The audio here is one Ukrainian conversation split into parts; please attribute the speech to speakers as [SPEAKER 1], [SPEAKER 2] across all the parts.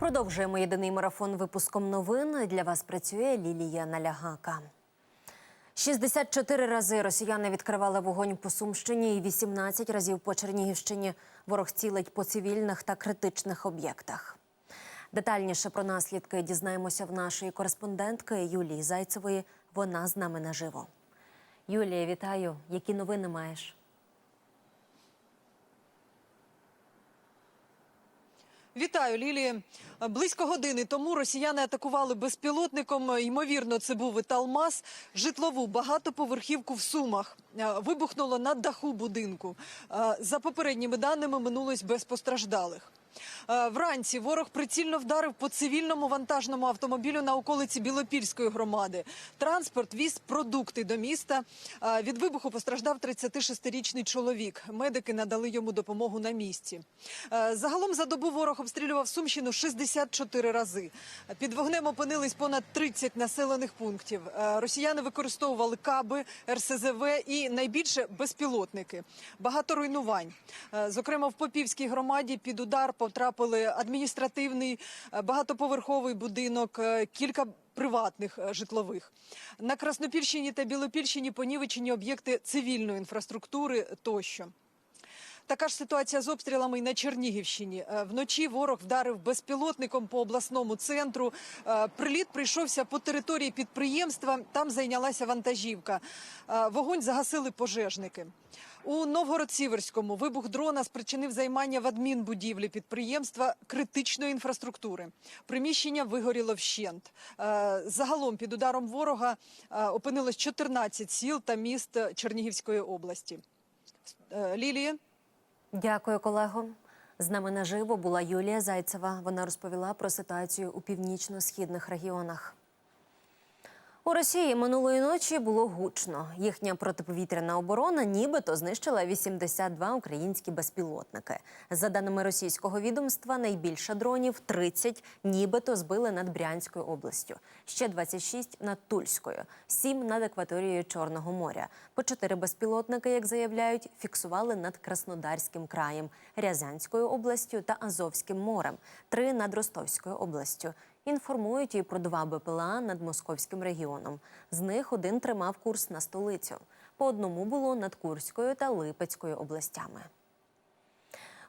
[SPEAKER 1] Продовжуємо єдиний марафон випуском новин. Для вас працює Лілія Налягака. 64 рази росіяни відкривали вогонь по Сумщині і 18 разів по Чернігівщині. Ворог цілить по цивільних та критичних об'єктах. Детальніше про наслідки дізнаємося в нашої кореспондентки Юлії Зайцевої. Вона з нами наживо. Юлія, вітаю. Які новини маєш?
[SPEAKER 2] Вітаю, Лілія. Близько години тому росіяни атакували безпілотником. Ймовірно, це був Італмаз, житлову багатоповерхівку в Сумах. Е, Вибухнуло на даху будинку. Е, За попередніми даними минулось без постраждалих. Е, Вранці ворог прицільно вдарив по цивільному вантажному автомобілю на околиці Білопільської громади. Транспорт віз продукти до міста. Е, Від вибуху постраждав 36-річний чоловік. Медики надали йому допомогу на місці. Е, Загалом за добу ворог обстрілював Сумщину 64 рази. Під вогнем опинились понад 30 населених пунктів. Росіяни використовували каби, РСЗВ і найбільше безпілотники. Багато руйнувань. Зокрема, в Попівській громаді під удар потрапили адміністративний е, багатоповерховий будинок, е, кілька приватних е, житлових. На Краснопільщині та Білопільщині понівечені об'єкти цивільної інфраструктури тощо. Така ж ситуація з обстрілами і на Чернігівщині. Вночі ворог вдарив безпілотником по обласному центру. Приліт прийшовся по території підприємства. Там зайнялася вантажівка. Вогонь загасили пожежники. У Новгород-Сіверському вибух дрона спричинив займання в адмінбудівлі підприємства критичної інфраструктури. Приміщення вигоріло вщент. Е, Загалом під ударом ворога е, опинилось 14 сіл та міст Чернігівської області. Е, Лілія.
[SPEAKER 1] Дякую, колего. З нами наживо була Юлія Зайцева. Вона розповіла про ситуацію у північно-східних регіонах. У Росії минулої ночі було гучно. Їхня протиповітряна оборона нібито знищила 82 українські безпілотники. За даними російського відомства, найбільше дронів 30 нібито збили над Брянською областю, ще 26 над Тульською, 7 над акваторією Чорного моря. По 4 безпілотники, як заявляють, фіксували над Краснодарським краєм, Рязанською областю та Азовським морем, 3 над Ростовською областю. Інформують і про два БПЛА над московським регіоном. З них один тримав курс на столицю. По одному було над Курською та Липецькою областями.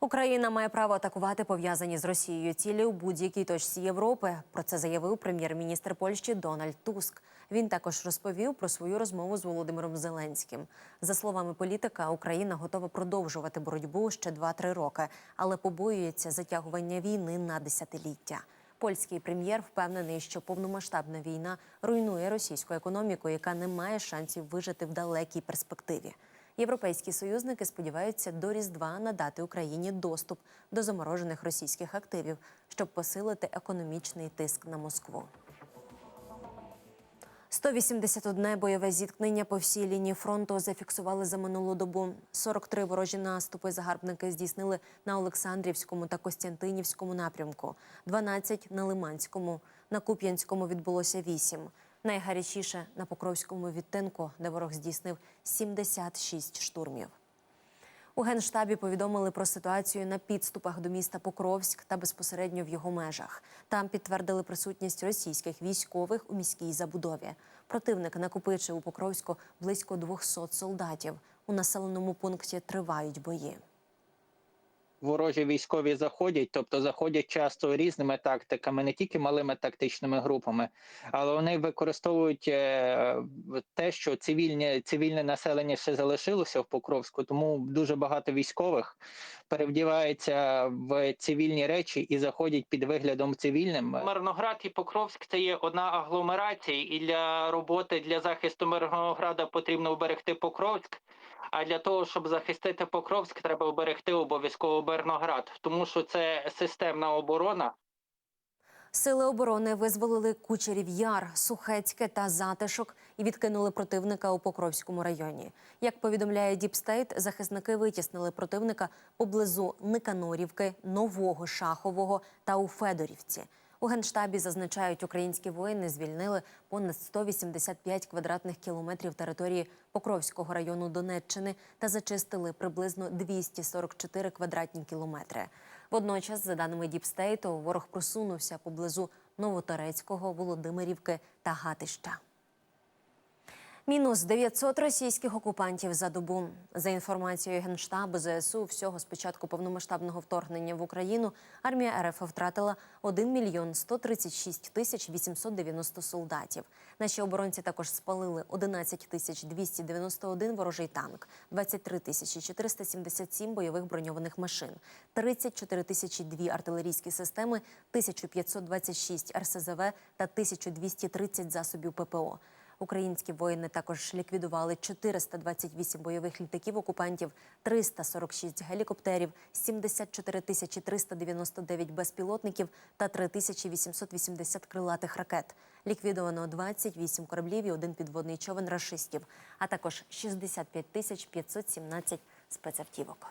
[SPEAKER 1] Україна має право атакувати пов'язані з Росією цілі у будь-якій точці Європи. Про це заявив прем'єр-міністр Польщі Дональд Туск. Він також розповів про свою розмову з Володимиром Зеленським. За словами політика, Україна готова продовжувати боротьбу ще 2-3 роки, але побоюється затягування війни на десятиліття. Польський прем'єр впевнений, що повномасштабна війна руйнує російську економіку, яка не має шансів вижити в далекій перспективі. Європейські союзники сподіваються до Різдва надати Україні доступ до заморожених російських активів, щоб посилити економічний тиск на Москву. 181 бойове зіткнення по всій лінії фронту зафіксували за минулу добу. 43 ворожі наступи загарбники здійснили на Олександрівському та Костянтинівському напрямку, 12 – на Лиманському. На Куп'янському відбулося 8. Найгарячіше на Покровському відтинку, де ворог здійснив 76 штурмів. У генштабі повідомили про ситуацію на підступах до міста Покровськ та безпосередньо в його межах. Там підтвердили присутність російських військових у міській забудові. Противник накопичив у Покровську близько 200 солдатів. У населеному пункті тривають бої.
[SPEAKER 3] Ворожі військові заходять, тобто заходять часто різними тактиками, не тільки малими тактичними групами, але вони використовують е, те, що цивільне цивільне населення ще залишилося в Покровську, тому дуже багато військових перевдіваються в цивільні речі і заходять під виглядом цивільним. Мирноград і Покровськ це є одна агломерація, і для роботи для захисту Мирнограда потрібно уберегти Покровськ. А для того, щоб захистити Покровськ, треба оберегти обов'язково Берноград, тому що це системна оборона.
[SPEAKER 1] Сили оборони визволили Кучерів Яр, Сухецьке та Затишок і відкинули противника у Покровському районі. Як повідомляє Діпстейт, захисники витіснили противника поблизу Никанорівки, Нового Шахового та у Федорівці. У генштабі зазначають, українські воїни звільнили понад 185 квадратних кілометрів території Покровського району Донеччини та зачистили приблизно 244 квадратні кілометри. Водночас, за даними Діпстейту, ворог просунувся поблизу Новоторецького, Володимирівки та Гатища. Мінус 900 російських окупантів за добу. За інформацією Генштабу ЗСУ, всього з початку повномасштабного вторгнення в Україну армія РФ втратила 1 мільйон 136 тисяч 890 солдатів. Наші оборонці також спалили 11 тисяч 291 ворожий танк, 23 тисячі 477 бойових броньованих машин, 34 тисячі 2 артилерійські системи, 1526 РСЗВ та 1230 засобів ППО. Українські воїни також ліквідували 428 бойових літаків окупантів, 346 гелікоптерів, 74 тисячі 399 безпілотників та 3880 крилатих ракет. Ліквідовано 28 кораблів і один підводний човен рашистів, а також 65 тисяч 517 спецавтівок.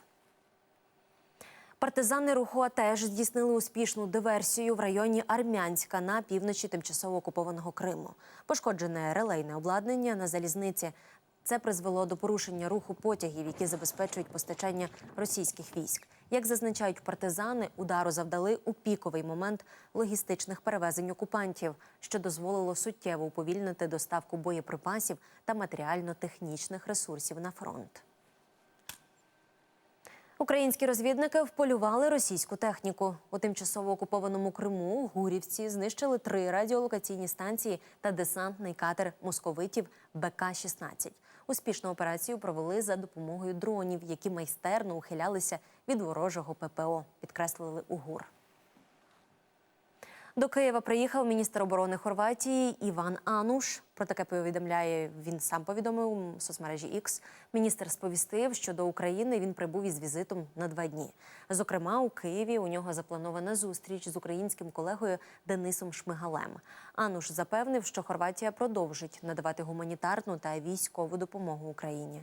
[SPEAKER 1] Партизани руху АТЕШ здійснили успішну диверсію в районі Армянська на півночі тимчасово окупованого Криму. Пошкоджене релейне обладнання на залізниці. Це призвело до порушення руху потягів, які забезпечують постачання російських військ. Як зазначають партизани, удару завдали у піковий момент логістичних перевезень окупантів, що дозволило суттєво уповільнити доставку боєприпасів та матеріально-технічних ресурсів на фронт. Українські розвідники вполювали російську техніку. У тимчасово окупованому Криму гурівці знищили три радіолокаційні станції та десантний катер московитів БК-16. Успішну операцію провели за допомогою дронів, які майстерно ухилялися від ворожого ППО, підкреслили у ГУР. До Києва приїхав міністр оборони Хорватії Іван Ануш. Про таке повідомляє він сам повідомив у соцмережі X. Міністр сповістив, що до України він прибув із візитом на два дні. Зокрема, у Києві у нього запланована зустріч з українським колегою Денисом Шмигалем. Ануш запевнив, що Хорватія продовжить надавати гуманітарну та військову допомогу Україні.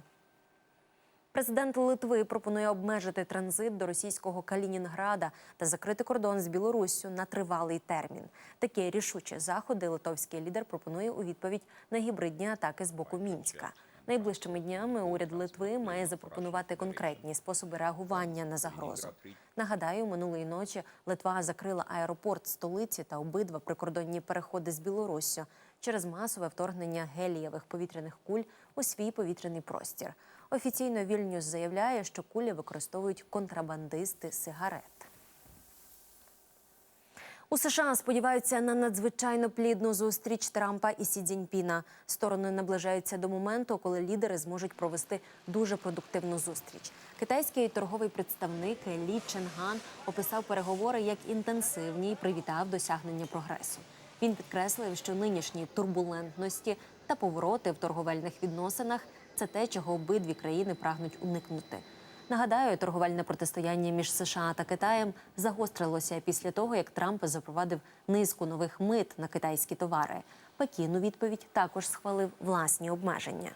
[SPEAKER 1] Президент Литви пропонує обмежити транзит до російського Калінінграда та закрити кордон з Білоруссю на тривалий термін. Такі рішучі заходи литовський лідер пропонує у відповідь на гібридні атаки з боку мінська. Найближчими днями уряд Литви має запропонувати конкретні способи реагування на загрозу. Нагадаю, минулої ночі Литва закрила аеропорт столиці та обидва прикордонні переходи з Білоруссю через масове вторгнення гелієвих повітряних куль у свій повітряний простір. Офіційно Вільнюс заявляє, що кулі використовують контрабандисти сигарет. У США сподіваються на надзвичайно плідну зустріч Трампа і Сі Цзіньпіна. Сторони наближаються до моменту, коли лідери зможуть провести дуже продуктивну зустріч. Китайський торговий представник Лі Ченган описав переговори як інтенсивні і привітав досягнення прогресу. Він підкреслив, що нинішні турбулентності та повороти в торговельних відносинах це те, чого обидві країни прагнуть уникнути. Нагадаю, торговельне протистояння між США та Китаєм загострилося після того, як Трамп запровадив низку нових мит на китайські товари. Пекін у відповідь також схвалив власні обмеження.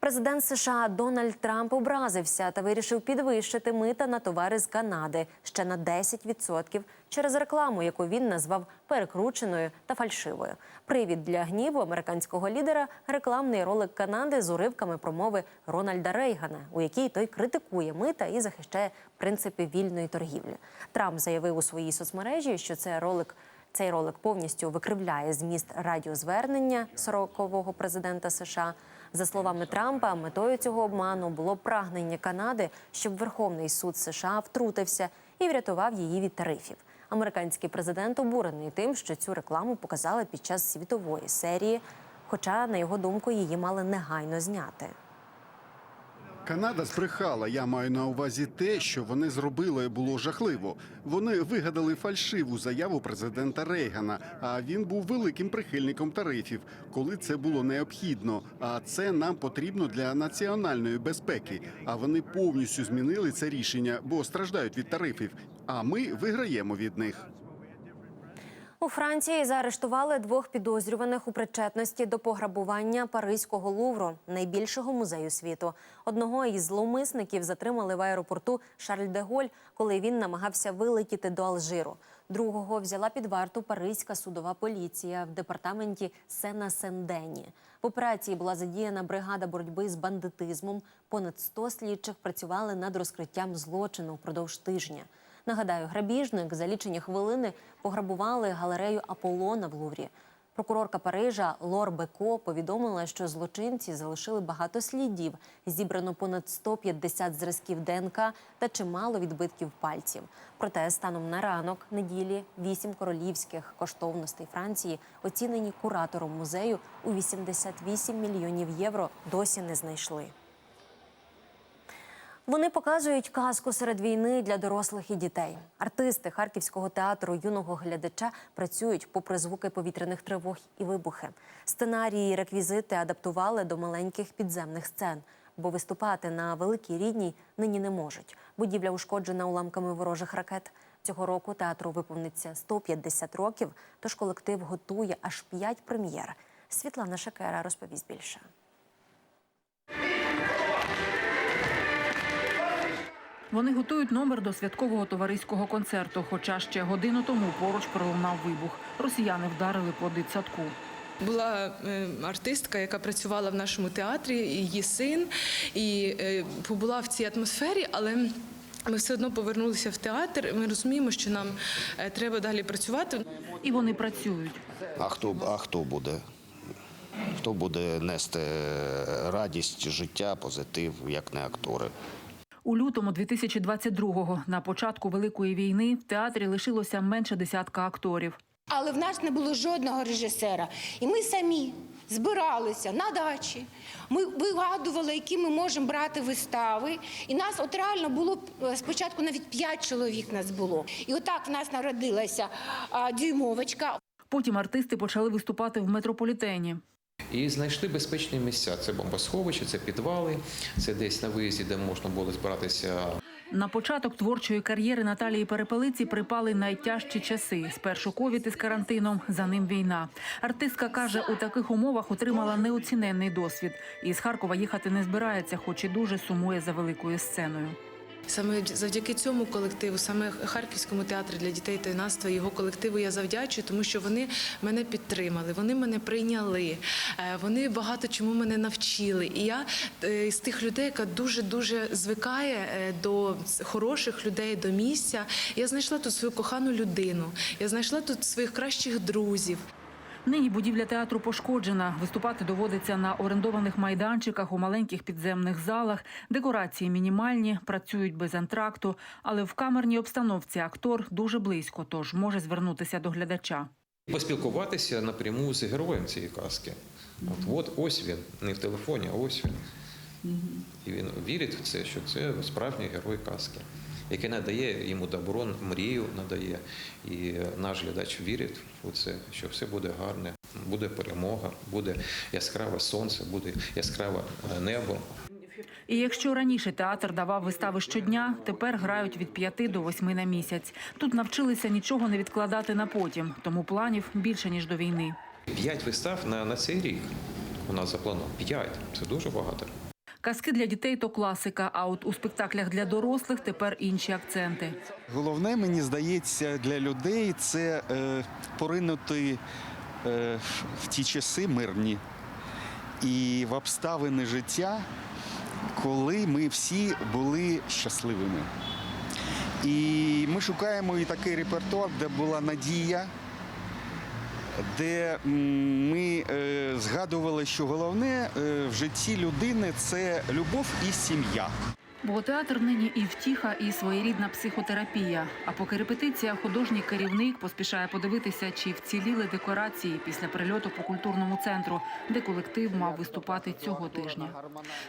[SPEAKER 1] Президент США Дональд Трамп образився та вирішив підвищити мита на товари з Канади ще на 10% через рекламу, яку він назвав перекрученою та фальшивою. Привід для гніву американського лідера рекламний ролик Канади з уривками промови Рональда Рейгана, у якій той критикує мита і захищає принципи вільної торгівлі. Трамп заявив у своїй соцмережі, що це ролик. Цей ролик повністю викривляє зміст радіозвернення 40-го президента США. За словами Трампа, метою цього обману було прагнення Канади, щоб Верховний суд США втрутився і врятував її від тарифів. Американський президент обурений тим, що цю рекламу показали під час світової серії, хоча, на його думку, її мали негайно зняти.
[SPEAKER 4] Канада збрехала. Я маю на увазі те, що вони зробили, було жахливо. Вони вигадали фальшиву заяву президента Рейгана. А він був великим прихильником тарифів, коли це було необхідно. А це нам потрібно для національної безпеки. А вони повністю змінили це рішення, бо страждають від тарифів. А ми виграємо від них.
[SPEAKER 1] У Франції заарештували двох підозрюваних у причетності до пограбування Паризького лувру, найбільшого музею світу. Одного із зловмисників затримали в аеропорту Шарль-де-Голь, коли він намагався вилетіти до Алжиру. Другого взяла під варту паризька судова поліція в департаменті Сена-Сен-Дені. В операції була задіяна бригада боротьби з бандитизмом. Понад 100 слідчих працювали над розкриттям злочину впродовж тижня. Нагадаю, грабіжник за лічені хвилини пограбували галерею Аполлона в Луврі. Прокурорка Парижа Лор Беко повідомила, що злочинці залишили багато слідів. Зібрано понад 150 зразків ДНК та чимало відбитків пальців. Проте станом на ранок неділі вісім королівських коштовностей Франції, оцінені куратором музею у 88 мільйонів євро, досі не знайшли. Вони показують казку серед війни для дорослих і дітей. Артисти харківського театру юного глядача працюють попри звуки повітряних тривог і вибухи. Сценарії і реквізити адаптували до маленьких підземних сцен, бо виступати на великій рідній нині не можуть. Будівля ушкоджена уламками ворожих ракет. Цього року театру виповниться 150 років, тож колектив готує аж п'ять прем'єр. Світлана Шакера розповість більше.
[SPEAKER 5] Вони готують номер до святкового товариського концерту. Хоча ще годину тому поруч пролунав вибух. Росіяни вдарили по дитсадку.
[SPEAKER 6] Була е, артистка, яка працювала в нашому театрі, її син, і е, побула в цій атмосфері, але. Ми все одно повернулися в театр. Ми розуміємо, що нам е, треба далі працювати.
[SPEAKER 5] І вони працюють.
[SPEAKER 7] А хто, а хто буде? Хто буде нести радість, життя, позитив, як не актори?
[SPEAKER 5] У лютому 2022-го, на початку великої війни, в театрі лишилося менше десятка акторів.
[SPEAKER 8] Але в нас не було жодного режисера. І ми самі збиралися на дачі. Ми вигадували, які ми можемо брати вистави. І нас от реально було е, спочатку навіть п'ять чоловік нас було. І отак в нас народилася дюймовочка.
[SPEAKER 5] Потім артисти почали виступати в метрополітені.
[SPEAKER 9] І знайшли безпечні місця. Це бомбосховища, це підвали, це десь на виїзді, де можна було збиратися
[SPEAKER 5] На початок творчої кар'єри Наталії Перепелиці припали найтяжчі часи. Спершу ковід із карантином, за ним війна. Артистка каже, у таких умовах отримала неоціненний досвід. І з Харкова їхати не збирається, хоч і дуже сумує за великою сценою.
[SPEAKER 6] Саме завдяки цьому колективу, саме Харківському театрі для дітей та юнацтва, його колективу я завдячую, тому що вони мене підтримали, вони мене прийняли, е, вони багато чому мене навчили. І я е, з тих людей, яка дуже дуже звикає е, до хороших людей, до місця. Я знайшла тут свою кохану людину, я знайшла тут своїх кращих друзів.
[SPEAKER 5] Нині будівля театру пошкоджена. Виступати доводиться на орендованих майданчиках у маленьких підземних залах. Декорації мінімальні, працюють без антракту. Але в камерній обстановці актор дуже близько, тож може звернутися до глядача.
[SPEAKER 9] поспілкуватися напряму з героєм цієї казки. От, от ось він, не в телефоні, а ось він. І він вірить в це, що це справжній герой казки, який надає йому добро, мрію надає. І наш глядач вірить у це, що все буде гарне, буде перемога, буде яскраве сонце, буде яскраве е, небо.
[SPEAKER 5] І якщо раніше театр давав вистави щодня, тепер грають від п'яти до восьми на місяць. Тут навчилися нічого не відкладати на потім, тому планів більше ніж до війни.
[SPEAKER 9] П'ять вистав на, на цей рік у нас заплановано. П'ять. Це дуже багато.
[SPEAKER 5] Казки для дітей то класика. А от у спектаклях для дорослих тепер інші акценти.
[SPEAKER 10] Головне, мені здається, для людей це е, поринути е, в ті часи мирні і в обставини життя, коли ми всі були щасливими. І ми шукаємо і такий репертуар, де була надія, де ми е, згадували, що головне е, в житті людини це любов і сім'я.
[SPEAKER 5] Бо театр нині і втіха, і своєрідна психотерапія. А поки репетиція, художній керівник поспішає подивитися, чи вціліли декорації після прильоту по культурному центру, де колектив мав виступати цього тижня.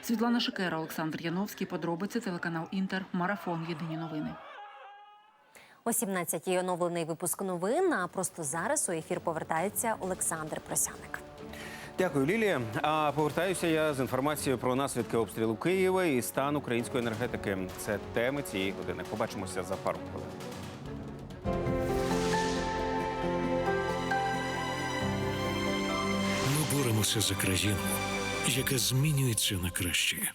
[SPEAKER 5] Світлана Шикера, Олександр Яновський. Подробиці телеканал Інтер. Марафон. Єдині новини.
[SPEAKER 1] О 17-й оновлений випуск новин. А просто зараз у ефір повертається Олександр Просяник.
[SPEAKER 11] Дякую, Лілія. А повертаюся я з інформацією про наслідки обстрілу Києва і стан української енергетики. Це теми цієї години. Побачимося за пару хвилин.
[SPEAKER 12] Ми боремося за країну, яка змінюється на краще.